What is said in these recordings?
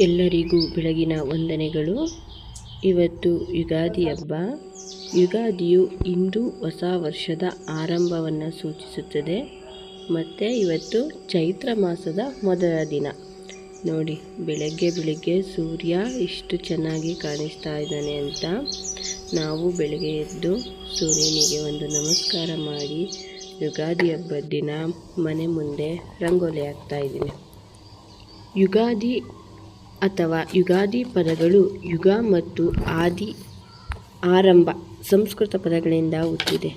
ಎಲ್ಲರಿಗೂ ಬೆಳಗಿನ ವಂದನೆಗಳು. ಇವತ್ತು ಯುಗಾದಿ ಹಬ್ಬ. ಯುಗಾದಿಯು ಇಂದು ಹೊಸ ವರ್ಷದ ಆರಂಭವನ್ನು ಸೂಚಿಸುತ್ತದೆ. ಮತ್ತು ಇವತ್ತು ಚೈತ್ರ ಮಾಸದ ಮೊದಲ ದಿನ. ನೋಡಿ, ಬೆಳಗ್ಗೆ ಬೆಳಗ್ಗೆ ಸೂರ್ಯ ಇಷ್ಟು ಚೆನ್ನಾಗಿ ಕಾಣಿಸ್ತಾ ಇದ್ದಾನೆ ಅಂತ ನಾವು ಬೆಳಗ್ಗೆ ಎದ್ದು ಸೂರ್ಯನಿಗೆ ಒಂದು ನಮಸ್ಕಾರ ಮಾಡಿ ಯುಗಾದಿ ಹಬ್ಬದ ದಿನ ಮನೆ ಮುಂದೆ ರಂಗೋಲಿ ಹಾಕ್ತಾ ಯುಗಾದಿ ಅಥವಾ ಯುಗಾದಿ ಪದಗಳು ಯುಗ ಮತ್ತು ಆದಿ ಆರಂಭ ಸಂಸ್ಕೃತ ಪದಗಳಿಂದ ಹುಟ್ಟಿದೆ.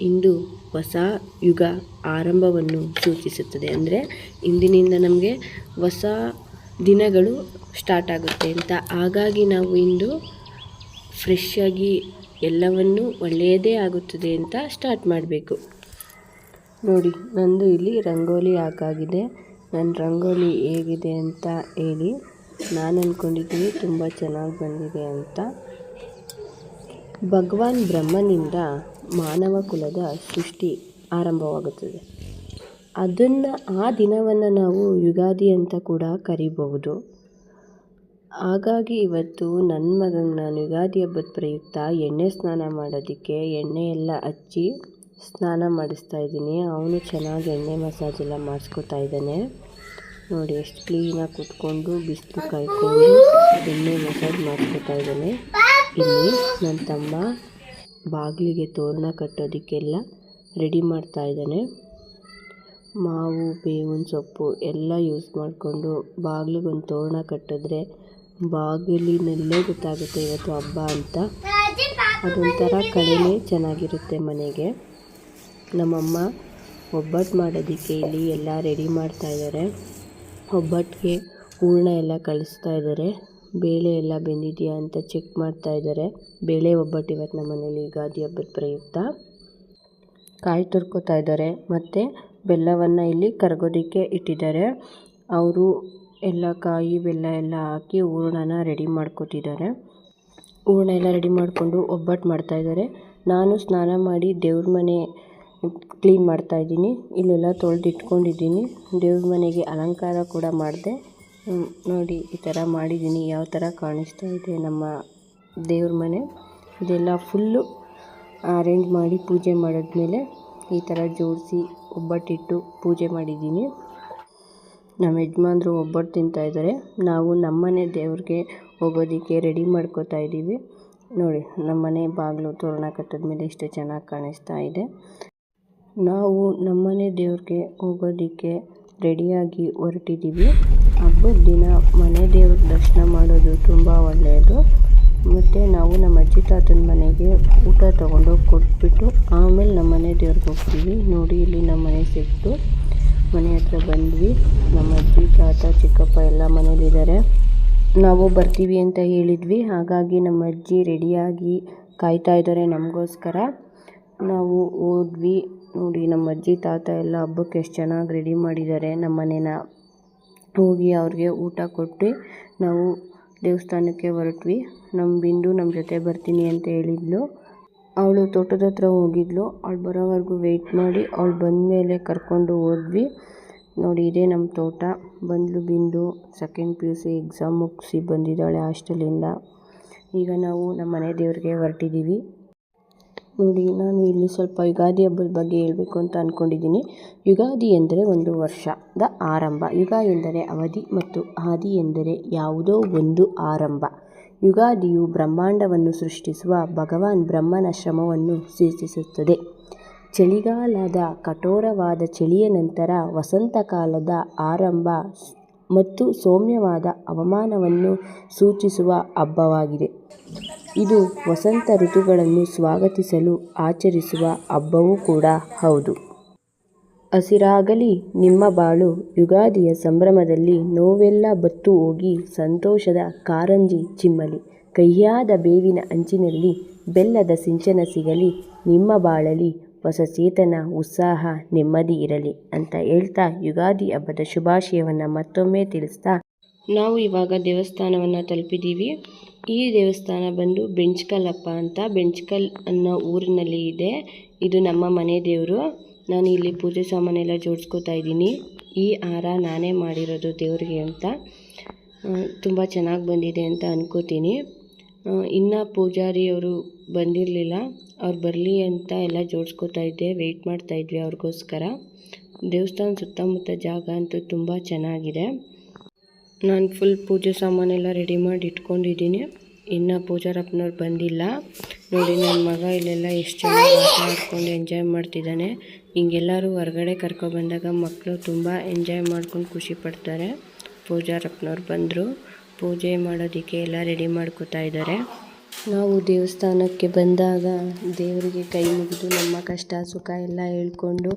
ಇಂದು ಹೊಸ ಯುಗ ಆರಂಭವನ್ನು ಸೂಚಿಸುತ್ತದೆ. ಅಂದರೆ ಇಂದಿನಿಂದ ನಮಗೆ ಹೊಸ ದಿನಗಳು ಸ್ಟಾರ್ಟ್ ಆಗುತ್ತೆ ಅಂತ. ಹಾಗಾಗಿ ನಾವು ಇಂದು ಫ್ರೆಶ್ ಆಗಿ ಎಲ್ಲವನ್ನು ಒಳ್ಳೆಯದೇ ಆಗುತ್ತದೆ ಅಂತ ಸ್ಟಾರ್ಟ್ ಮಾಡಬೇಕು. ನೋಡಿ, ನಂದು ಇಲ್ಲಿ ರಂಗೋಲಿ ಹಾಕಾಗಿದೆ. ನನ್ನ ರಂಗೋಲಿ ಹೇಗಿದೆ ಅಂತ ಹೇಳಿ. ನಾನು ಅಂದ್ಕೊಂಡಿದ್ದೀನಿ ತುಂಬ ಚೆನ್ನಾಗಿ ಬಂದಿದೆ ಅಂತ. ಭಗವಾನ್ ಬ್ರಹ್ಮನಿಂದ ಮಾನವ ಕುಲದ ಸೃಷ್ಟಿ ಆರಂಭವಾಗುತ್ತದೆ. ಅದನ್ನು ಆ ದಿನವನ್ನು ನಾವು ಯುಗಾದಿ ಅಂತ ಕೂಡ ಕರಿಬಹುದು. ಹಾಗಾಗಿ ಇವತ್ತು ನನ್ನ ಮಗನ ಯುಗಾದಿ ಹಬ್ಬದ ಪ್ರಯುಕ್ತ ಎಣ್ಣೆ ಸ್ನಾನ ಮಾಡೋದಕ್ಕೆ ಎಣ್ಣೆ ಎಲ್ಲ ಹಚ್ಚಿ ಸ್ನಾನ ಮಾಡಿಸ್ತಾ ಇದ್ದೀನಿ. ಅವನು ಚೆನ್ನಾಗಿ ಎಣ್ಣೆ ಮಸಾಜ್ ಎಲ್ಲ ಮಾಡಿಸ್ಕೊತಾ ಇದ್ದಾನೆ. ನೋಡಿ ಎಷ್ಟು ಕ್ಲೀನಾಗಿ ಕುತ್ಕೊಂಡು ಬಿಸಿಲು ಕಾಯ್ಕೊಂಡು ಎಣ್ಣೆ ಮಸಾಜ್ ಮಾಡ್ಕೊತಾ ಇದ್ದಾನೆ. ಇಲ್ಲಿ ನನ್ನ ತಮ್ಮ ಬಾಗಿಲಿಗೆ ತೋರಣ ಕಟ್ಟೋದಕ್ಕೆಲ್ಲ ರೆಡಿ ಮಾಡ್ತಾ ಇದ್ದಾನೆ. ಮಾವು ಬೇವಿನ ಸೊಪ್ಪು ಎಲ್ಲ ಯೂಸ್ ಮಾಡಿಕೊಂಡು ಬಾಗಿಲಿಗೊಂದು ತೋರಣ ಕಟ್ಟಿದ್ರೆ ಬಾಗಿಲಿನಲ್ಲೇ ಗೊತ್ತಾಗುತ್ತೆ ಇವತ್ತು ಹಬ್ಬ ಅಂತ. ಅದೊಂಥರ ಕಡಿಮೆ ಚೆನ್ನಾಗಿರುತ್ತೆ ಮನೆಗೆ. ನಮ್ಮಮ್ಮ ಒಬ್ಬಟ್ಟು ಮಾಡೋದಕ್ಕೆ ಇಲ್ಲಿ ಎಲ್ಲ ರೆಡಿ ಮಾಡ್ತಾ ಇದ್ದಾರೆ. ಒಬ್ಬಟ್ಟಿಗೆ ಹೂರಣ ಎಲ್ಲ ಕಳಿಸ್ತಾ ಇದ್ದಾರೆ. ಬೇಳೆ ಎಲ್ಲ ಬೆಂದಿದೆಯಾ ಅಂತ ಚೆಕ್ ಮಾಡ್ತಾ ಇದ್ದಾರೆ. ಬೇಳೆ ಒಬ್ಬಟ್ಟು ಇವತ್ತು ನಮ್ಮ ಮನೇಲಿ ಯುಗಾದಿ ಹಬ್ಬದ ಪ್ರಯುಕ್ತ. ಕಾಯಿ ತುರ್ಕೋತಾ ಇದ್ದಾರೆ. ಮತ್ತು ಬೆಲ್ಲವನ್ನು ಇಲ್ಲಿ ಕರಗೋದಕ್ಕೆ ಇಟ್ಟಿದ್ದಾರೆ. ಅವರು ಎಲ್ಲ ಕಾಯಿ, ಬೆಲ್ಲ ಎಲ್ಲ ಹಾಕಿ ಹೂರಣನ ರೆಡಿ ಮಾಡ್ಕೋತಿದ್ದಾರೆ. ಹೂರಣ ಎಲ್ಲ ರೆಡಿ ಮಾಡಿಕೊಂಡು ಒಬ್ಬಟ್ಟು ಮಾಡ್ತಾಯಿದ್ದಾರೆ ನಾನು ಸ್ನಾನ ಮಾಡಿ ದೇವ್ರ ಮನೆ ಕ್ಲೀನ್ ಮಾಡ್ತಾ ಇದ್ದೀನಿ. ಇಲ್ಲೆಲ್ಲ ತೊಳೆದು ಇಟ್ಕೊಂಡಿದ್ದೀನಿ ದೇವ್ರ ಮನೆಗೆ ಅಲಂಕಾರ ಕೂಡ ಮಾಡಿದೆ. ನೋಡಿ ಈ ಥರ ಮಾಡಿದ್ದೀನಿ. ಯಾವ ಥರ ಕಾಣಿಸ್ತಾ ಇದೆ ನಮ್ಮ ದೇವ್ರ ಮನೆ. ಇದೆಲ್ಲ ಫುಲ್ಲು ಅರೇಂಜ್ ಮಾಡಿ ಪೂಜೆ ಮಾಡಿದ್ಮೇಲೆ ಈ ಥರ ಜೋಡಿಸಿ ಒಬ್ಬಟ್ಟಿಟ್ಟು ಪೂಜೆ ಮಾಡಿದ್ದೀನಿ. ನಮ್ಮ ಯಜಮಾನ್ರು ಒಬ್ಬಟ್ಟು ತಿಂತಾಯಿದ್ದಾರೆ ನಾವು ನಮ್ಮನೆ ದೇವ್ರಿಗೆ ಹೋಗೋದಕ್ಕೆ ರೆಡಿ ಮಾಡ್ಕೋತಾ ಇದ್ದೀವಿ. ನೋಡಿ, ನಮ್ಮನೆ ಬಾಗಿಲು ತೋರಣ ಕಟ್ಟಿದ್ಮೇಲೆ ಎಷ್ಟು ಚೆನ್ನಾಗಿ ಕಾಣಿಸ್ತಾ ಇದೆ. ನಾವು ನಮ್ಮನೆ ದೇವ್ರಿಗೆ ಹೋಗೋದಕ್ಕೆ ರೆಡಿಯಾಗಿ ಹೊರಟಿದ್ದೀವಿ ಹಬ್ಬದ ದಿನ ಮನೆ ದೇವ್ರ ದರ್ಶನ ಮಾಡೋದು ತುಂಬ ಒಳ್ಳೆಯದು. ಮತ್ತು ನಾವು ನಮ್ಮ ಅಜ್ಜಿ ತಾತನ ಮನೆಗೆ ಊಟ ತೊಗೊಂಡೋಗಿ ಕೊಟ್ಬಿಟ್ಟು ಆಮೇಲೆ ನಮ್ಮ ಮನೆ ದೇವ್ರಿಗೆ ಹೋಗ್ತೀವಿ. ನೋಡಿ ಇಲ್ಲಿ ನಮ್ಮ ಮನೆ ಸಿಕ್ತು. ಮನೆ ಹತ್ರ ಬಂದ್ವಿ. ನಮ್ಮ ಅಜ್ಜಿ, ತಾತ, ಚಿಕ್ಕಪ್ಪ ಎಲ್ಲ ಮನೇಲಿದ್ದಾರೆ ನಾವು ಬರ್ತೀವಿ ಅಂತ ಹೇಳಿದ್ವಿ. ಹಾಗಾಗಿ ನಮ್ಮ ಅಜ್ಜಿ ರೆಡಿಯಾಗಿ ಕಾಯ್ತಾ ಇದ್ದಾರೆ ನಮಗೋಸ್ಕರ. ನಾವು ಹೋದ್ವಿ. ನೋಡಿ ನಮ್ಮ ಅಜ್ಜಿ, ತಾತ ಎಲ್ಲ ಹಬ್ಬಕ್ಕೆ ಎಷ್ಟು ಚೆನ್ನಾಗಿ ರೆಡಿ ಮಾಡಿದ್ದಾರೆ. ನಮ್ಮ ಮನೇನ ಹೋಗಿ ಅವ್ರಿಗೆ ಊಟ ಕೊಟ್ಟು ನಾವು ದೇವಸ್ಥಾನಕ್ಕೆ ಹೊರಟ್ವಿ. ನಮ್ಮ ಬಿಂದು ನಮ್ಮ ಜೊತೆ ಬರ್ತೀನಿ ಅಂತ ಹೇಳಿದ್ಲು. ಅವಳು ತೋಟದ ಹತ್ರ ಹೋಗಿದ್ಲು. ಅವಳು ಬರೋವರೆಗೂ ವೆಯ್ಟ್ ಮಾಡಿ ಅವಳು ಬಂದಮೇಲೆ ಕರ್ಕೊಂಡು ಹೋದ್ವಿ. ನೋಡಿ ಇದೇ ನಮ್ಮ ತೋಟ. ಬಂದ್ಲು Bindu second P U C exam ಮುಗಿಸಿ ಬಂದಿದ್ದಾಳೆ ಹಾಸ್ಟೆಲಿಂದ ಈಗ ನಾವು ನಮ್ಮ ಮನೆ ದೇವರಿಗೆ ಹೊರಟಿದ್ದೀವಿ. ನೋಡಿ, ನಾನು ಇಲ್ಲಿ ಸ್ವಲ್ಪ ಯುಗಾದಿ ಹಬ್ಬದ ಬಗ್ಗೆ ಹೇಳಬೇಕು ಅಂತ ಅಂದ್ಕೊಂಡಿದ್ದೀನಿ ಯುಗಾದಿ ಎಂದರೆ ಒಂದು ವರ್ಷದ ಆರಂಭ. ಯುಗ ಎಂದರೆ ಅವಧಿ ಮತ್ತು ಆದಿ ಎಂದರೆ ಯಾವುದೋ ಒಂದು ಆರಂಭ. ಯುಗಾದಿಯು ಬ್ರಹ್ಮಾಂಡವನ್ನು ಸೃಷ್ಟಿಸುವ ಭಗವಾನ್ ಬ್ರಹ್ಮನ ಶ್ರಮವನ್ನು ಸೂಚಿಸುತ್ತದೆ ಚಳಿಗಾಲದ ಕಠೋರವಾದ ಚಳಿಯ ನಂತರ ವಸಂತಕಾಲದ ಆರಂಭ ಮತ್ತು ಸೌಮ್ಯವಾದ ಅವಮಾನವನ್ನು ಸೂಚಿಸುವ ಹಬ್ಬವಾಗಿದೆ. ಇದು ವಸಂತ ಋತುಗಳನ್ನು ಸ್ವಾಗತಿಸಲು ಆಚರಿಸುವ ಹಬ್ಬವೂ ಕೂಡ ಹೌದು. ಹಸಿರಾಗಲಿ, ನಿಮ್ಮ ಬಾಳು ಯುಗಾದಿಯ ಸಂಭ್ರಮದಲ್ಲಿ ನೋವೆಲ್ಲ ಬತ್ತು ಹೋಗಿ ಸಂತೋಷದ ಕಾರಂಜಿ ಚಿಮ್ಮಲಿ. ಕಹಿಯಾದ ಬೇವಿನ ಅಂಚಿನಲ್ಲಿ ಬೆಲ್ಲದ ಸಿಂಚನ ಸಿಗಲಿ, ನಿಮ್ಮ ಬಾಳಲಿ ಹೊಸ ಚೇತನ, ಉತ್ಸಾಹ, ನೆಮ್ಮದಿ ಇರಲಿ ಅಂತ ಹೇಳ್ತಾ ಯುಗಾದಿ ಹಬ್ಬದ ಶುಭಾಶಯವನ್ನು ಮತ್ತೊಮ್ಮೆ ತಿಳಿಸ್ತಾ ನಾವು ಇವಾಗ ದೇವಸ್ಥಾನವನ್ನು ತಲುಪಿದ್ದೀವಿ. ಈ ದೇವಸ್ಥಾನ ಬಂದು ಬೆಂಚ್ಕಲ್ಲಪ್ಪ ಅಂತ. ಬೆಂಚ್ಕಲ್ ಅನ್ನೋ ಊರಿನಲ್ಲಿ ಇದೆ. ಇದು ನಮ್ಮ ಮನೆ ದೇವರು. ನಾನು ಇಲ್ಲಿ ಪೂಜೆ ಸಾಮಾನೆಲ್ಲ ಜೋಡಿಸ್ಕೋತಾ ಇದ್ದೀನಿ. ಈ ಹಾರ ನಾನೇ ಮಾಡಿರೋದು ದೇವರಿಗೆ ಅಂತ. ತುಂಬ ಚೆನ್ನಾಗಿ ಬಂದಿದೆ ಅಂತ ಅಂದ್ಕೋತೀನಿ ಇನ್ನು ಪೂಜಾರಿಯವರು ಬಂದಿರಲಿಲ್ಲ. ಅವ್ರು ಬರಲಿ ಅಂತ ಎಲ್ಲ ಜೋಡಿಸ್ಕೋತಾ ಇದ್ದೆ. ವೆಯ್ಟ್ ಮಾಡ್ತಾ ಇದ್ವಿ ಅವ್ರಿಗೋಸ್ಕರ. ದೇವಸ್ಥಾನ ಸುತ್ತಮುತ್ತ ಜಾಗ ಅಂತೂ ತುಂಬ ಚೆನ್ನಾಗಿದೆ. ನಾನು ಫುಲ್ ಪೂಜೆ ಸಾಮಾನೆಲ್ಲ ರೆಡಿ ಮಾಡಿ ಇಟ್ಕೊಂಡಿದ್ದೀನಿ. ಇನ್ನು ಪೂಜಾರಪ್ಪನವ್ರು ಬಂದಿಲ್ಲ. ನೋಡಿ ನನ್ನ ಮಗ ಇಲ್ಲೆಲ್ಲ ಎಷ್ಟು ಚೆನ್ನಾಗಿ ಆಟ ಆಡ್ಕೊಂಡು ಎಂಜಾಯ್ ಮಾಡ್ತಿದ್ದಾನೆ. ಹಿಂಗೆಲ್ಲರೂ ಹೊರಗಡೆ ಕರ್ಕೊಬಂದಾಗ ಮಕ್ಕಳು ತುಂಬ ಎಂಜಾಯ್ ಮಾಡ್ಕೊಂಡು ಖುಷಿ ಪಡ್ತಾರೆ. ಪೂಜಾರಪ್ಪನವ್ರು ಬಂದರು. ಪೂಜೆ ಮಾಡೋದಕ್ಕೆ ಎಲ್ಲ ರೆಡಿ ಮಾಡ್ಕೋತಾ ಇದ್ದಾರೆ. ನಾವು ದೇವಸ್ಥಾನಕ್ಕೆ ಬಂದಾಗ ದೇವರಿಗೆ ಕೈ ಮುಗಿದು ನಮ್ಮ ಕಷ್ಟ, ಸುಖ ಎಲ್ಲ ಹೇಳ್ಕೊಂಡು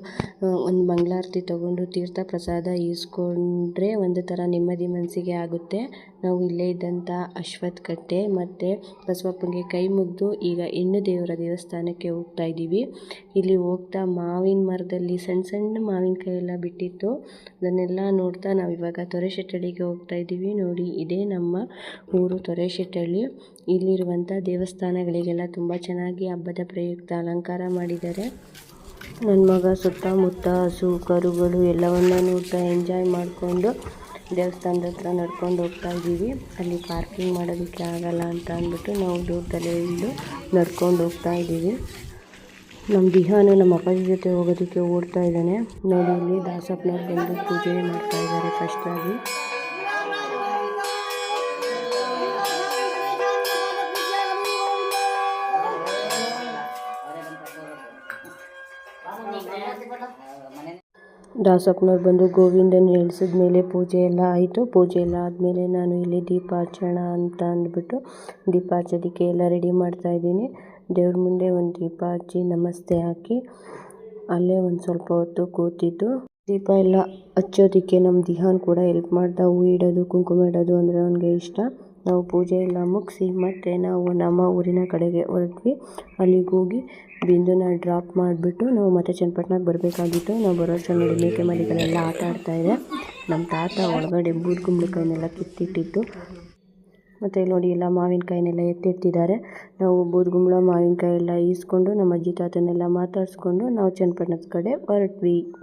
ಒಂದು ಮಂಗಳಾರತಿ ತಗೊಂಡು ತೀರ್ಥ ಪ್ರಸಾದ ಈಸ್ಕೊಂಡ್ರೆ ಒಂದು ಥರ ನೆಮ್ಮದಿ ಮನಸ್ಸಿಗೆ ಆಗುತ್ತೆ. ನಾವು ಇಲ್ಲೇ ಇದ್ದಂಥ ಅಶ್ವತ್ಥ ಕಟ್ಟೆ ಮತ್ತು ಬಸವಪ್ಪನಿಗೆ ಕೈ ಮುಗಿದು ಈಗ ಹೆಣ್ಣು ದೇವರ ದೇವಸ್ಥಾನಕ್ಕೆ ಹೋಗ್ತಾ ಇದ್ದೀವಿ. ಇಲ್ಲಿ ಹೋಗ್ತಾ ಮಾವಿನ ಮರದಲ್ಲಿ ಸಣ್ಣ ಸಣ್ಣ ಮಾವಿನಕಾಯಿ ಎಲ್ಲ ಬಿಟ್ಟಿತ್ತು. ಅದನ್ನೆಲ್ಲ ನೋಡ್ತಾ ನಾವು ಇವಾಗ ತೊರೆಶೆಟ್ಟಳ್ಳಿಗೆ ಹೋಗ್ತಾ ಇದ್ದೀವಿ. ನೋಡಿ, ಇದೇ ನಮ್ಮ ಊರು ತೊರೆಶೆಟ್ಟಳ್ಳಿ. ಇಲ್ಲಿರುವಂಥ ದೇವಸ್ಥಾನಗಳಿಗೆಲ್ಲ ತುಂಬ ಚೆನ್ನಾಗಿ ಹಬ್ಬದ ಪ್ರಯುಕ್ತ ಅಲಂಕಾರ ಮಾಡಿದ್ದಾರೆ. ನನ್ನ ಮಗ ಸುತ್ತಮುತ್ತ ಹಸು, ಕರುಗಳು ಎಲ್ಲವನ್ನು ನೋಡ್ತಾ ಎಂಜಾಯ್ ಮಾಡಿಕೊಂಡು ದೇವಸ್ಥಾನದ ಹತ್ರ ನಡ್ಕೊಂಡು ಹೋಗ್ತಾ ಇದ್ದೀವಿ. ಅಲ್ಲಿ ಪಾರ್ಕಿಂಗ್ ಮಾಡೋದಕ್ಕೆ ಆಗಲ್ಲ ಅಂತ ಅಂದ್ಬಿಟ್ಟು ನಾವು ದೂರದಲ್ಲೇ ಇಂದು ನಡ್ಕೊಂಡು ಹೋಗ್ತಾ ಇದ್ದೀವಿ. ನಮ್ಮ ದಿಹಾನು ನಮ್ಮ ಅಪ್ಪಾಜಿ ಜೊತೆ ಹೋಗೋದಕ್ಕೆ ಓಡ್ತಾ ಇದ್ದಾನೆ. ನೋಡಿ ಇಲ್ಲಿ ದಾಸಪ್ಪನವ್ರು ಬಂದು ಪೂಜೆ ಮಾಡ್ತಾ ಇದ್ದಾರೆ ಫಸ್ಟಾಗಿ ದಾಸಪ್ಪನವ್ರು ಬಂದು ಗೋವಿಂದನ ಇಳಿಸಿದ ಮೇಲೆ ಪೂಜೆ ಎಲ್ಲ ಆಯಿತು. ಪೂಜೆ ಎಲ್ಲ ಆದಮೇಲೆ ನಾನು ಇಲ್ಲಿ ದೀಪ ಹಚ್ಚೋಣ ಅಂತ ಅಂದ್ಬಿಟ್ಟು ದೀಪ ಹಚ್ಚೋದಕ್ಕೆ ಎಲ್ಲ ರೆಡಿ ಮಾಡ್ತಾ ಇದ್ದೀನಿ. ದೇವ್ರ ಮುಂದೆ ಒಂದು ದೀಪ ಹಚ್ಚಿ ನಮಸ್ತೆ ಹಾಕಿ ಅಲ್ಲೇ ಒಂದು ಸ್ವಲ್ಪ ಹೊತ್ತು ಕೂತಿದ್ದು. ದೀಪ ಎಲ್ಲ ಹಚ್ಚೋದಕ್ಕೆ ನಮ್ಮ ದಿಹಾನ್ ಕೂಡ ಹೆಲ್ಪ್ ಮಾಡ್ತಾ ಹೂ ಇಡೋದು, ಕುಂಕುಮ ಇಡೋದು ಅಂದರೆ ಅವನಿಗೆ ಇಷ್ಟ. ನಾವು ಪೂಜೆ ಎಲ್ಲ ಮುಗಿಸಿ ಮತ್ತೆ ನಾವು ನಮ್ಮ ಊರಿನ ಕಡೆಗೆ ಹೊರಟ್ವಿ. ಅಲ್ಲಿಗೆ ಹೋಗಿ ಬಿಂದುನ ಡ್ರಾಪ್ ಮಾಡಿಬಿಟ್ಟು ನಾವು ಮತ್ತೆ ಚನ್ನಪಟ್ಟಣಕ್ಕೆ ಬರಬೇಕಾಗಿತ್ತು. ನಾವು ಬರೋ ಅಷ್ಟರಲ್ಲಿ ಮೇಕೆ ಮರಿಗಳೆಲ್ಲ ಆಟ ಆಡ್ತಾಯಿದೆ ನಮ್ಮ ತಾತ ಒಳಗಡೆ ಬೂದು ಕುಂಬಳಕಾಯಿನೆಲ್ಲ ಕಿತ್ತಿಟ್ಟಿತ್ತು. ಮತ್ತು ನೋಡಿ ಎಲ್ಲ ಮಾವಿನಕಾಯಿನೆಲ್ಲ ಎತ್ತಿಡ್ತಿದ್ದಾರೆ ನಾವು ಬೂದುಗುಂಬಳ ಮಾವಿನಕಾಯಿ ಎಲ್ಲ ಈಸ್ಕೊಂಡು ನಮ್ಮ ಅಜ್ಜಿ ತಾತನೆಲ್ಲ ಮಾತಾಡಿಸ್ಕೊಂಡು ನಾವು ಚನ್ನಪಟ್ಟಣದ ಕಡೆ ಹೊರಟ್ವಿ.